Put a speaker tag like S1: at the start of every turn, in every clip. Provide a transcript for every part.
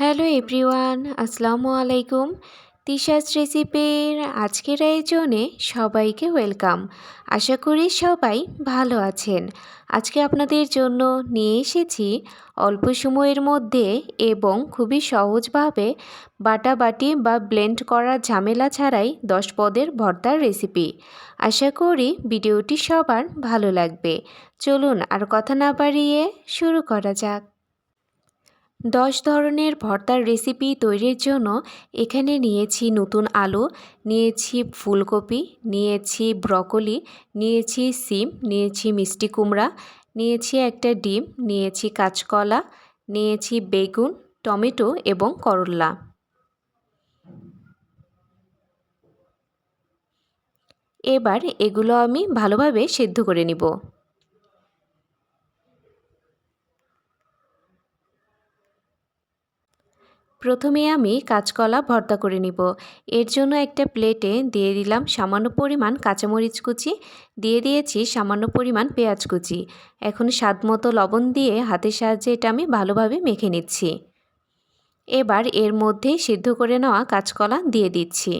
S1: Hello everyone, আসসালামু আলাইকুম। তিশাস রেসিপির আজকের আয়োজনে সবাইকে ওয়েলকাম। আশা করি সবাই ভালো আছেন। আজকে আপনাদের জন্য নিয়ে এসেছি অল্প সময়ের মধ্যে এবং খুবই সহজভাবে বাটাবাটি বা ব্লেন্ড করার ঝামেলা ছাড়াই দশ পদের ভর্তার রেসিপি। আশা করি ভিডিওটি সবার ভালো লাগবে। চলুন আর কথা না বাড়িয়ে শুরু করা যাক। দশ ধরনের ভর্তার রেসিপি তৈরির জন্য এখানে নিয়েছি নতুন আলু, নিয়েছি ফুলকপি, নিয়েছি ব্রকলি নিয়েছি সিম, নিয়েছি মিষ্টি কুমড়া, নিয়েছি একটা ডিম, নিয়েছি কাঁচকলা, নিয়েছি বেগুন, টমেটো এবং করল্লা এবার এগুলো আমি ভালোভাবে সেদ্ধ করে নিব। প্রথমে আমি কাঁচকলা ভর্তা করে নিব। এর জন্য একটা প্লেটে দিয়ে দিলাম সামান্য পরিমাণ কাঁচামরিচ কুচি, দিয়ে দিয়েছি সামান্য পরিমাণ পেঁয়াজ কুচি। এখন স্বাদ মতো লবণ দিয়ে হাতের সাহায্যে এটা আমি ভালোভাবে মেখে নিচ্ছি। এবার এর মধ্যেই সিদ্ধ করে নেওয়া কাঁচকলা দিয়ে দিচ্ছি।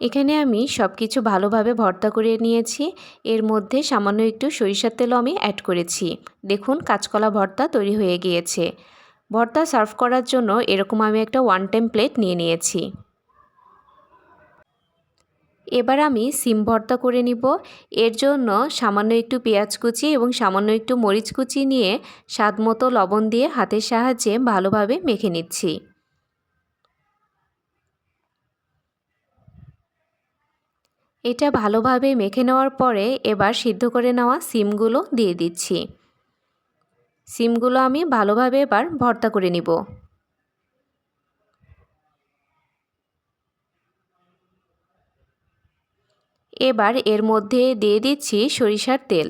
S1: এখানে আমি সব কিছু ভালোভাবে ভর্তা করে নিয়েছি। এর মধ্যে সামান্য একটু সরিষার তেলও আমি অ্যাড করেছি। দেখুন, কাঁচকলা ভর্তা তৈরি হয়ে গিয়েছে। ভর্তা সার্ভ করার জন্য এরকম আমি একটা ওয়ান টাইম প্লেট নিয়ে নিয়েছি। এবার আমি সিম ভর্তা করে নিব। এর জন্য সামান্য একটু পেঁয়াজ কুচি এবং সামান্য একটু মরিচ কুচি নিয়ে স্বাদ মতো লবণ দিয়ে হাতের সাহায্যে ভালোভাবে মেখে নিচ্ছি। এটা ভালোভাবে মেখে নেওয়ার পরে এবার সিদ্ধ করে নেওয়া সিমগুলো দিয়ে দিচ্ছি। সিমগুলো আমি ভালোভাবে এবার ভর্তা করে নিব। এবার এর মধ্যে দিয়ে দিচ্ছি সরিষার তেল।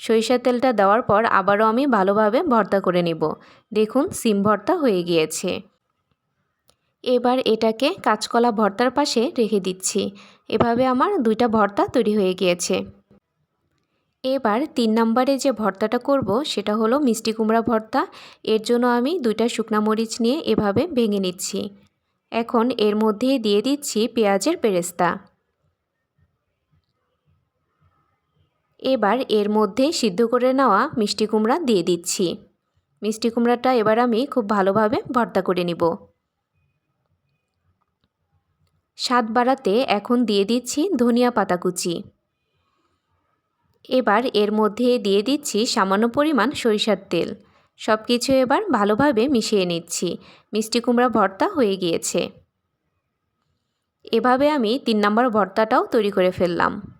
S1: সরিষার তেলটা দেওয়ার পর আবারও আমি ভালোভাবে ভর্তা করে নিব। দেখুন, সিম ভর্তা হয়ে গিয়েছে। এবার এটাকে কাঁচকলা ভর্তার পাশে রেখে দিচ্ছি। এভাবে আমার দুইটা ভর্তা তৈরি হয়ে গিয়েছে। এবার তিন নম্বরে যে ভর্তাটা করব, সেটা হলো মিষ্টি কুমড়া ভর্তা। এর জন্য আমি দুইটা শুকনা মরিচ নিয়ে এভাবে ভেঙে নিচ্ছি। এখন এর মধ্যে দিয়ে দিচ্ছি পেঁয়াজের পেরেস্তা এবার এর মধ্যে সিদ্ধ করে নেওয়া মিষ্টি কুমড়া দিয়ে দিচ্ছি। মিষ্টি কুমড়াটা এবার আমি খুব ভালোভাবে ভর্তা করে নিব। স্বাদ বাড়াতে এখন দিয়ে দিচ্ছি ধনিয়া পাতা কুচি এবার এর মধ্যে দিয়ে দিচ্ছি সামান্য পরিমাণ সরিষার তেল। সব কিছু এবার ভালোভাবে মিশিয়ে নিচ্ছি। মিষ্টি কুমড়া ভর্তা হয়ে গিয়েছে। এভাবে আমি তিন নম্বর ভর্তাটাও তৈরি করে ফেললাম।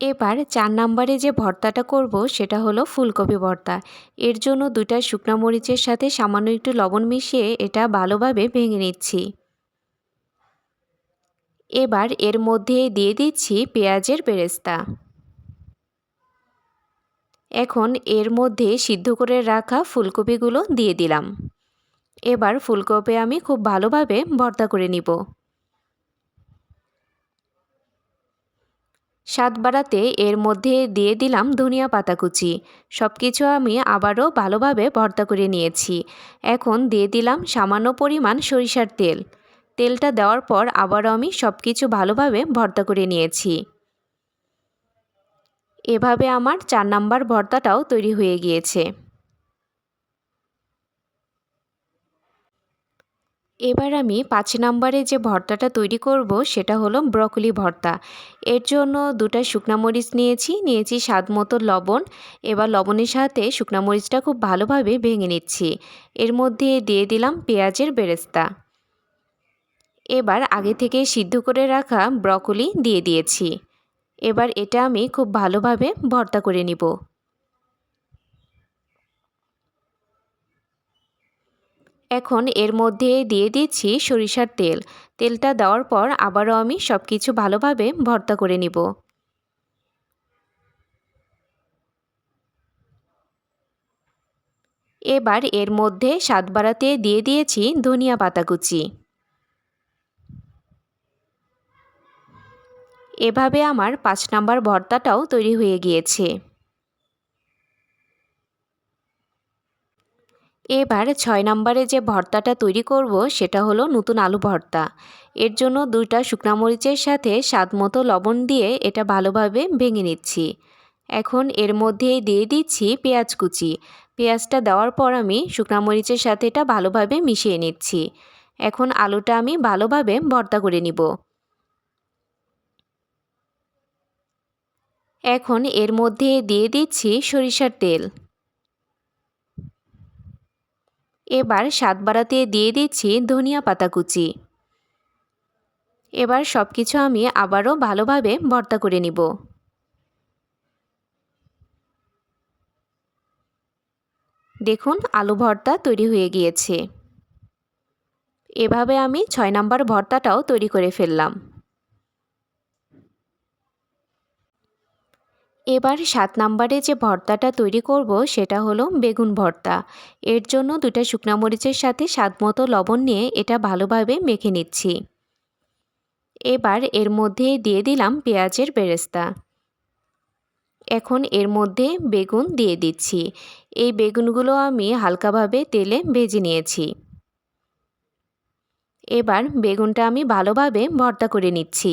S1: এবার চার নাম্বারে যে ভর্তাটা করব সেটা হলো ফুলকপি ভর্তা। এর জন্য দুটা শুকনো মরিচের সাথে সামান্য একটু লবণ মিশিয়ে এটা ভালোভাবে ভেঙে নিচ্ছি। এবার এর মধ্যে দিয়ে দিচ্ছি পেঁয়াজের বেরেস্তা। এখন এর মধ্যে সিদ্ধ করে রাখা ফুলকপিগুলো দিয়ে দিলাম। এবার ফুলকপি আমি খুব ভালোভাবে ভর্তা করে নিব। স্বাদ বাড়াতে এর মধ্যে দিয়ে দিলাম ধনিয়া পাতা কুচি সব কিছু আমি আবারও ভালোভাবে ভর্তা করে নিয়েছি। এখন দিয়ে দিলাম সামান্য পরিমাণ সরিষার তেল। তেলটা দেওয়ার পর আবারও আমি সব কিছু ভালোভাবে ভর্তা করে নিয়েছি। এভাবে আমার চার নাম্বার ভর্তাটাও তৈরি হয়ে গিয়েছে। এবার আমি পাঁচ নম্বরে যে ভর্তাটা তৈরি করব, সেটা হলো ব্রকলি ভর্তা। এর জন্য দুটা শুকনা মরিচ নিয়েছি নিয়েছি স্বাদ মতো লবণ। এবার লবণের সাথে শুকনা মরিচটা খুব ভালোভাবে ভেঙে নিচ্ছি। এর মধ্যে দিয়ে দিলাম পেঁয়াজের বেরেস্তা। এবার আগে থেকে সিদ্ধ করে রাখা ব্রকলি দিয়ে দিয়েছি। এবার এটা আমি খুব ভালোভাবে ভর্তা করে নিব। এখন এর মধ্যে দিয়ে দিচ্ছি সরিষার তেল। তেলটা দেওয়ার পর আবারও আমি সব কিছু ভালোভাবে ভর্তা করে নিব। এবার এর মধ্যে স্বাদ বাড়াতে দিয়ে দিয়েছি ধনিয়া পাতা কুচি। এভাবে আমার পাঁচ নাম্বার ভর্তাটাও তৈরি হয়ে গিয়েছে। এবার ছয় নম্বরে যে ভর্তাটা তৈরি করব, সেটা হলো নতুন আলু ভর্তা। এর জন্য দুইটা শুকনা মরিচের সাথে স্বাদ মতো লবণ দিয়ে এটা ভালোভাবে ভেঙে নিচ্ছি। এখন এর মধ্যেই দিয়ে দিচ্ছি পেঁয়াজ কুচি। পেঁয়াজটা দেওয়ার পর আমি শুকনা মরিচের সাথে এটা ভালোভাবে মিশিয়ে নিচ্ছি। এখন আলুটা আমি ভালোভাবে ভর্তা করে নিব। এখন এর মধ্যে দিয়ে দিচ্ছি সরিষার তেল। এবার স্বাদ বাড়াতে দিয়ে দিচ্ছি ধনিয়া পাতা কুচি এবার সব কিছু আমি আবারও ভালোভাবে ভর্তা করে নিব। দেখুন, আলু ভর্তা তৈরি হয়ে গিয়েছে। এভাবে আমি ছয় নাম্বার ভর্তাটাও তৈরি করে ফেললাম। এবার সাত নাম্বারে যে ভর্তাটা তৈরি করব, সেটা হলো বেগুন ভর্তা। এর জন্য দুটা শুকনো মরিচের সাথে স্বাদ মতো লবণ নিয়ে এটা ভালোভাবে মেখে নিচ্ছি। এবার এর মধ্যে দিয়ে দিলাম পেঁয়াজের বেরেস্তা। এখন এর মধ্যে বেগুন দিয়ে দিচ্ছি। এই বেগুনগুলো আমি হালকাভাবে তেলে ভেজে নিয়েছি। এবার বেগুনটা আমি ভালোভাবে ভর্তা করে নিচ্ছি।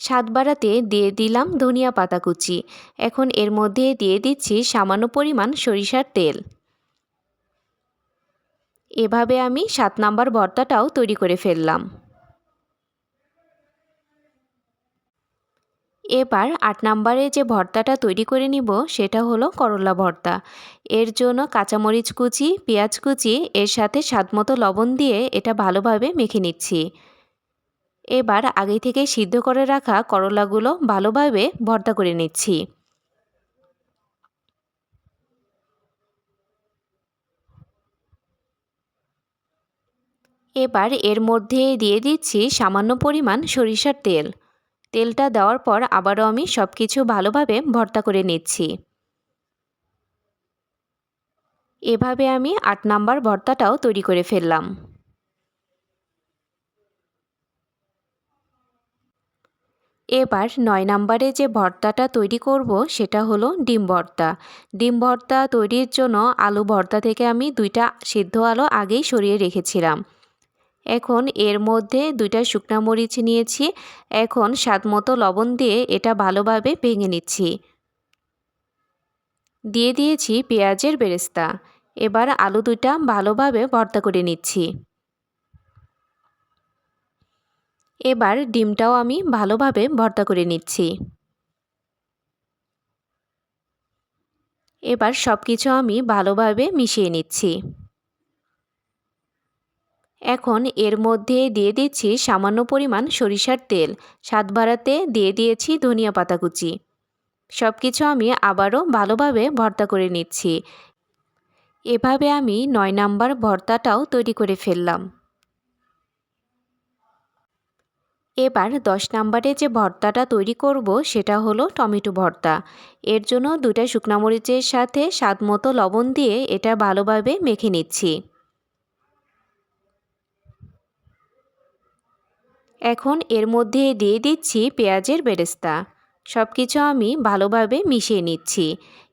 S1: স্বাদ বাড়াতে দিয়ে দিলাম ধনিয়া পাতা কুচি এখন এর মধ্যে দিয়ে দিচ্ছি সামান্য পরিমাণ সরিষার তেল। এভাবে আমি সাত নাম্বার ভর্তাটাও তৈরি করে ফেললাম। এবার আট নাম্বারে যে ভর্তাটা তৈরি করে নিব সেটা হলো করলা ভর্তা। এর জন্য কাঁচামরিচ কুচি, পেঁয়াজ কুচি, এর সাথে স্বাদমতো লবণ দিয়ে এটা ভালোভাবে মেখে নিচ্ছি। এবার আগে থেকে সিদ্ধ করে রাখা করলাগুলো ভালোভাবে ভর্তা করে নিচ্ছি। এবার এর মধ্যে দিয়ে দিচ্ছি সামান্য পরিমাণ সরিষার তেল। তেলটা দেওয়ার পর আবারও আমি সব কিছু ভালোভাবে ভর্তা করে নিচ্ছি। এভাবে আমি আট নাম্বার ভর্তাটাও তৈরি করে ফেললাম। এবার নয় নাম্বারে যে ভর্তাটা তৈরি করব, সেটা হলো ডিম ভর্তা। ডিম ভর্তা তৈরির জন্য আলু ভর্তা থেকে আমি দুইটা সিদ্ধ আলু আগেই সরিয়ে রেখেছিলাম। এখন এর মধ্যে দুইটা শুকনা মরিচ নিয়েছি। এখন স্বাদ মতো লবণ দিয়ে এটা ভালোভাবে ভেঙে নিচ্ছি। দিয়ে দিয়েছি পেঁয়াজের বেরেস্তা। এবার আলু দুইটা ভালোভাবে ভর্তা করে নিচ্ছি। এবার ডিমটাও আমি ভালোভাবে ভর্তা করে নিচ্ছি। এবার সব কিছু আমি ভালোভাবে মিশিয়ে নিচ্ছি। এখন এর মধ্যে দিয়ে দিচ্ছি সামান্য পরিমাণ সরিষার তেল। স্বাদ বাড়াতে দিয়ে দিয়েছি ধনিয়া পাতা কুচি। সব কিছু আমি আবারও ভালোভাবে ভর্তা করে নিচ্ছি। এভাবে আমি নয় নাম্বার ভর্তাটাও তৈরি করে ফেললাম। এবার দশ নাম্বারে যে ভর্তাটা তৈরি করব সেটা হলো টমেটো ভর্তা। এর জন্য দুটা শুকনা মরিচের সাথে স্বাদ মতো লবণ দিয়ে এটা ভালোভাবে মেখে নিচ্ছি। এখন এর মধ্যে দিয়ে দিচ্ছি পেঁয়াজের বেরেস্তা। সব কিছু আমি ভালোভাবে মিশিয়ে নিচ্ছি।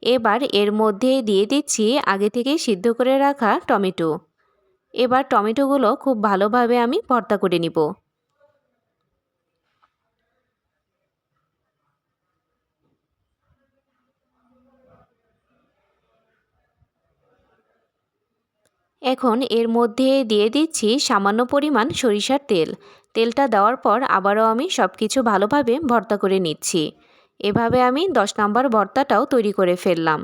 S1: এবার এর মধ্যে দিয়ে দিচ্ছি আগে থেকে সিদ্ধ করে রাখা টমেটো। এবার টমেটোগুলো খুব ভালোভাবে আমি ভর্তা করে নিব। এখন এর মধ্যে দিয়ে দিচ্ছি সামান্য পরিমাণ সরিষার তেল। তেলটা দেওয়ার পর আবারও আমি সব কিছু ভালোভাবে ভর্তা করে নিচ্ছি। এভাবে আমি দশ নম্বর ভর্তাটাও তৈরি করে ফেললাম।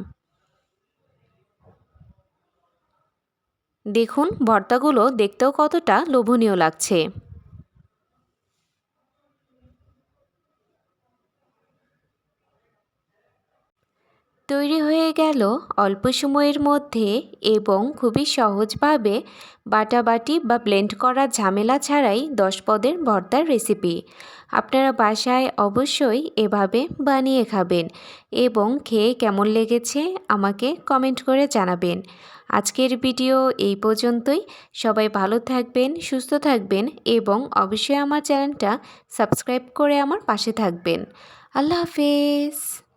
S1: দেখুন, ভর্তাগুলো দেখতেও কতটা লোভনীয় লাগছে। তৈরি হয়ে গেল অল্প সময়ের মধ্যে এবং খুবই সহজভাবে বাটাবাটি বা ব্লেন্ড করা ঝামেলা ছাড়াই দশ পদের ভর্তার রেসিপি। আপনারা বাসায় অবশ্যই এভাবে বানিয়ে খাবেন এবং খেয়ে কেমন লেগেছে আমাকে কমেন্ট করে জানাবেন। আজকের ভিডিও এই পর্যন্তই। সবাই ভালো থাকবেন, সুস্থ থাকবেন এবং অবশ্যই আমার চ্যানেলটা সাবস্ক্রাইব করে আমার পাশে থাকবেন। আল্লাহ হাফেজ।